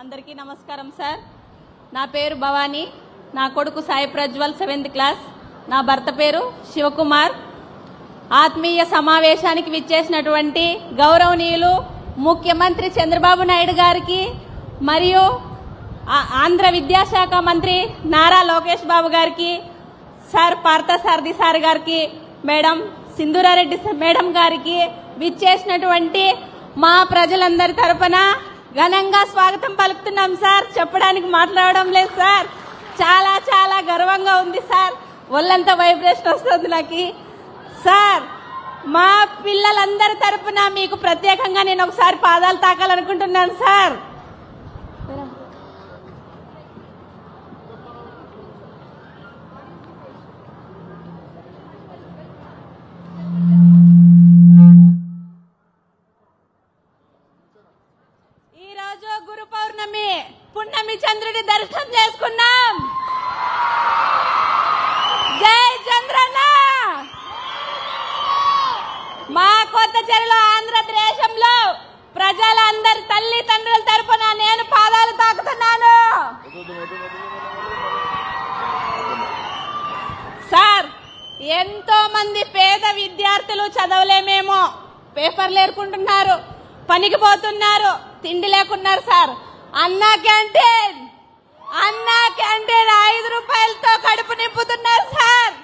అందరికీ నమస్కారం సార్. నా పేరు భవానీ. నా కొడుకు సాయి ప్రజ్వల్ సెవెంత్ క్లాస్. నా భర్త పేరు శివకుమార్. ఆత్మీయ సమావేశానికి విచ్చేసినటువంటి గౌరవనీయులు ముఖ్యమంత్రి చంద్రబాబు నాయుడు గారికి మరియు ఆ- ఆంధ్ర విద్యాశాఖ మంత్రి నారా లోకేష్ బాబు గారికి సార్ పార్థసారథి సార్ గారికి మేడం సింధూరారెడ్డి స- మేడం గారికి విచ్చేసినటువంటి మా ప్రజలందరి తరపున ఘనంగా స్వాగతం పలుకుతున్నాం సార్. చెప్పడానికి మాట్లాడడం లేదు సార్. చాలా చాలా గర్వంగా ఉంది సార్. ఒళ్ళంతా వైబ్రేషన్ వస్తుంది నాకు. సార్ మా పిల్లలందరి తరపున మీకు ప్రత్యేకంగా నేను ఒకసారి పాదాలు తాకాలనుకుంటున్నాను సార్. పౌర్ణమి పున్నమి చంద్రుడి దర్శనం చేసుకున్నాం. జై చంద్రన్న! మా కొత్త చెరులో ఆంధ్రదేశంలో ప్రజలందరి తల్లి తండ్రుల తరపున నేను పాదాలు తాకుతున్నాను. సార్ ఎంతో మంది పేద విద్యార్థులు చదవలేమేమో. పేపర్లు ఏరుకుంటున్నారు పనికి పోతున్నారు తిండి లేకున్నారు sir. Anna canteen! Anna canteen ఐదు రూపాయలతో కడుపు నింపుతున్నారు సార్!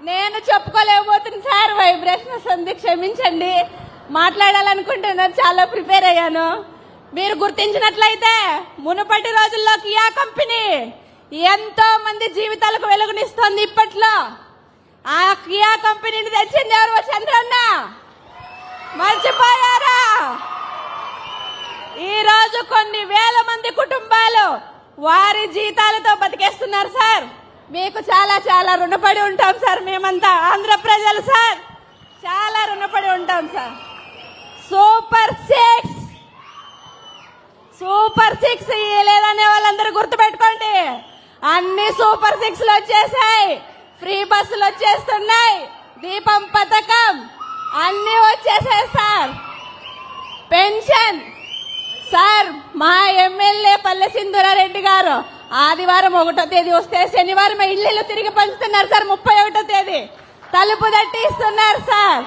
నేను చెప్పుకోలేకపోతుంది సార్ వైబ్రేషన్స్ ఉంది క్షమించండి. మాట్లాడాలనుకుంటున్నాను చాలా ప్రిపేర్ అయ్యాను. మీరు గుర్తించినట్లయితే మునుపటి రోజుల్లో కియా కంపెనీ ఎంతో మంది జీవితాలకు వెలుగునిస్తోంది ఇప్పట్లో. ఆ కియా కంపెనీని తెచ్చింది ఎవరు? చంద్రన్న! మర్చిపోయారా? ఈ రోజు కొన్ని వేల మంది కుటుంబాలు వారి జీతాలతో బతికేస్తున్నారు సార్. మీకు చాలా చాలా రుణపడి ఉంటాం సార్. మేమంతా ఆంధ్ర ప్రజలు సార్. చాలా రుణపడి ఉంటాం sir. Super six. Super six లేదనే వాళ్ళందరూ గుర్తుపెట్టుకోండి. అన్ని సూపర్ సిక్స్లు వచ్చేసాయి. ఫ్రీ బస్సులు వచ్చేస్తున్నాయి. దీపం పథకం అన్ని వచ్చేసాయి సార్ పెన్షన్ సార్ మా ఎమ్మెల్యే పల్లె సింధురారెడ్డి గారు ఆదివారం ఒకటో తేదీ వస్తే శనివారం ఇళ్ళు తిరిగి పంచుతున్నారు సార్ ముప్పై ఒకటో తేదీ. తలుపు తట్టి ఇస్తున్నారు సార్.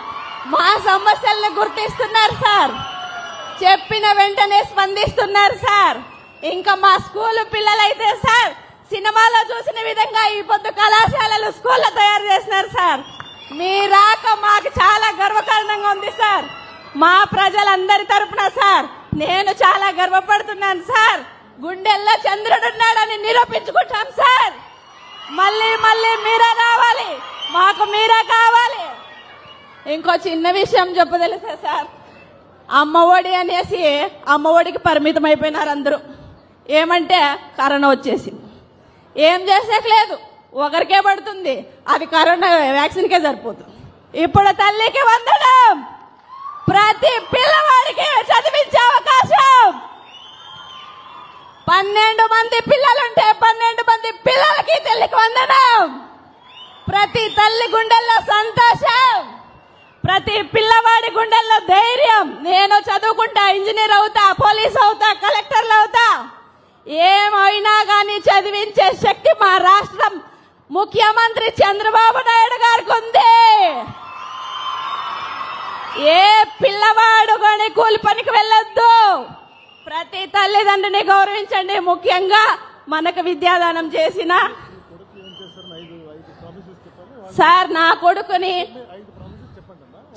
మా సమస్యలను గుర్తిస్తున్నారు సార్. చెప్పిన వెంటనే స్పందిస్తున్నారు సార్. ఇంకా మా స్కూల్ పిల్లలైతే సార్ సినిమాలో చూసిన విధంగా ఈ పొద్దు కళాశాలలు స్కూల్లో తయారు చేసినారు సార్. మీ రాక మాకు చాలా గర్వకారణంగా ఉంది సార్. మా ప్రజలందరి తరపున సార్ నేను చాలా గర్వపడుతున్నాను సార్. గుండెల్లో చంద్రుడు ఉన్నాడని నిరూపించుకుంటాం సార్. మళ్ళీ మళ్ళీ మీరే రావాలి. మాకు మీరే కావాలి. ఇంకో చిన్న విషయం చెప్పదలుసా సార్? అమ్మఒడి అనేసి అమ్మఒడికి పరిమితం అయిపోయినారు అందరూ. ఏమంటే కరోనా వచ్చేసింది. ఏం చేసేకలేదు ఒకరికే పడుతుంది. అది కరోనా వ్యాక్సిన్కే సరిపోతుంది. ఇప్పుడు తల్లికి వందడం ప్రతి పిల్లవాడికి చదివించే అవకాశం. పన్నెండు మంది పిల్లలుంటే పన్నెండు మంది పిల్లలకి తల్లికి వందనం. ప్రతి తల్లి గుండెల్లో సంతోషం. ప్రతి పిల్లవాడి గుండెల్లో ధైర్యం. నేను చదువుకుంటా ఇంజనీర్ అవుతా పోలీస్ అవుతా కలెక్టర్లు అవుతా. ఏమైనా కానీ చదివించే శక్తి మా రాష్ట్రం ముఖ్యమంత్రి చంద్రబాబు నాయుడు గారికి ఉంది. ఏ పిల్లవాడు కానీ కూలి పనికి వెళ్ళొద్దు. ప్రతి తల్లిదండ్రిని గౌరవించండి. ముఖ్యంగా మనకు విద్యాదానం చేసిన సార్ నా కొడుకుని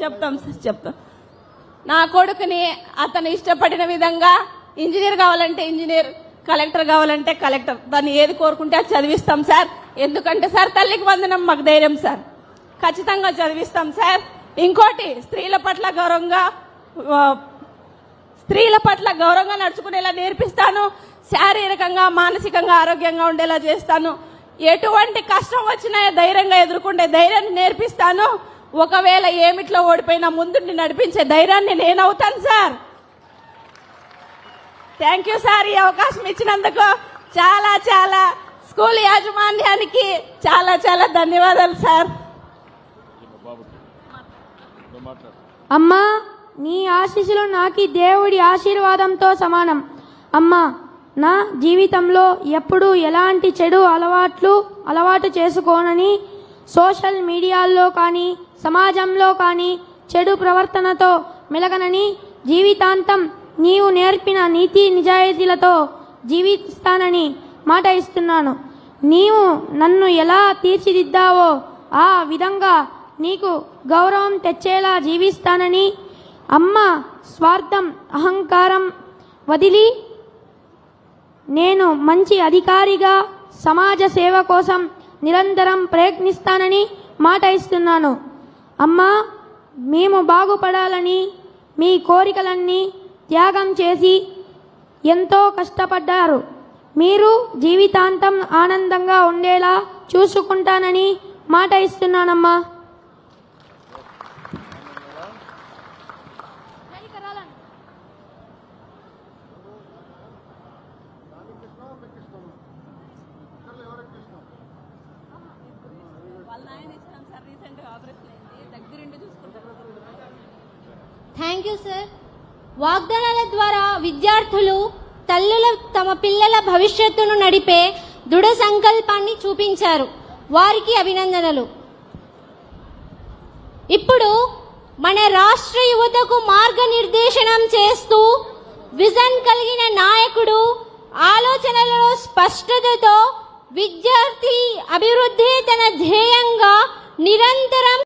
చెప్తాం సార్ చెప్తాం. నా కొడుకుని అతను ఇష్టపడిన విధంగా ఇంజనీర్ కావాలంటే ఇంజనీర్ కలెక్టర్ కావాలంటే కలెక్టర్. దాన్ని ఏది కోరుకుంటే అది చదివిస్తాం సార్. ఎందుకంటే సార్ తల్లికి వందనం మాకు ధైర్యం సార్. ఖచ్చితంగా చదివిస్తాం సార్. ఇంకోటి స్త్రీల పట్ల గౌరవంగా స్త్రీల పట్ల గౌరవంగా నడుచుకునేలా నేర్పిస్తాను. శారీరకంగా మానసికంగా ఆరోగ్యంగా ఉండేలా చేస్తాను. ఎటువంటి కష్టం వచ్చినా ధైర్యంగా ఎదుర్కొంటే ధైర్యాన్ని నేర్పిస్తాను. ఒకవేళ ఏమిట్లో ఓడిపోయినా ముందుండి నడిపించే ధైర్యాన్ని నేను అవుతాను సార్. థ్యాంక్ యూ సార్ ఈ అవకాశం ఇచ్చినందుకు. చాలా చాలా. స్కూల్ యాజమాన్యానికి చాలా చాలా ధన్యవాదాలు సార్. అమ్మా నీ ఆశీస్సులు నాకు దేవుడి ఆశీర్వాదంతో సమానం. అమ్మా నా జీవితంలో ఎప్పుడూ ఎలాంటి చెడు అలవాట్లు అలవాటు చేసుకోనని సోషల్ మీడియాల్లో కానీ సమాజంలో కానీ చెడు ప్రవర్తనతో మెలగనని జీవితాంతం నీవు నేర్పిన నీతి నిజాయితీలతో జీవిస్తానని మాట ఇస్తున్నాను. నీవు నన్ను ఎలా తీర్చిదిద్దావో ఆ విధంగా నీకు గౌరవం తెచ్చేలా జీవిస్తానని అమ్మ స్వార్థం అహంకారం వదిలి నేను మంచి అధికారిగా సమాజ సేవ కోసం నిరంతరం ప్రయత్నిస్తానని మాట ఇస్తున్నాను. అమ్మా మేము బాగుపడాలని మీ కోరికలన్నీ త్యాగం చేసి ఎంతో కష్టపడ్డారు. మీరు జీవితాంతం ఆనందంగా ఉండేలా చూసుకుంటానని మాట ఇస్తున్నానమ్మా. వాళ్ళ నాయన సార్ ఆపరేషన్ అయింది. దగ్గరుండి చూసుకుంటారు థ్యాంక్ యూ సార్ వాగ్దానాల ద్వారా విద్యార్థులు తల్లుల తమ పిల్లల భవిష్యత్తును నడిపే దృఢ సంకల్పాన్ని చూపించారు. వారికి అభినందనలు. ఇప్పుడు మన రాష్ట్ర యువతకు మార్గనిర్దేశనం చేస్తూ విజన్ కలిగిన నాయకుడు ఆలోచనలలో స్పష్టతతో విద్యార్థి అభివృద్ధి తన ధ్యేయంగా నిరంతరం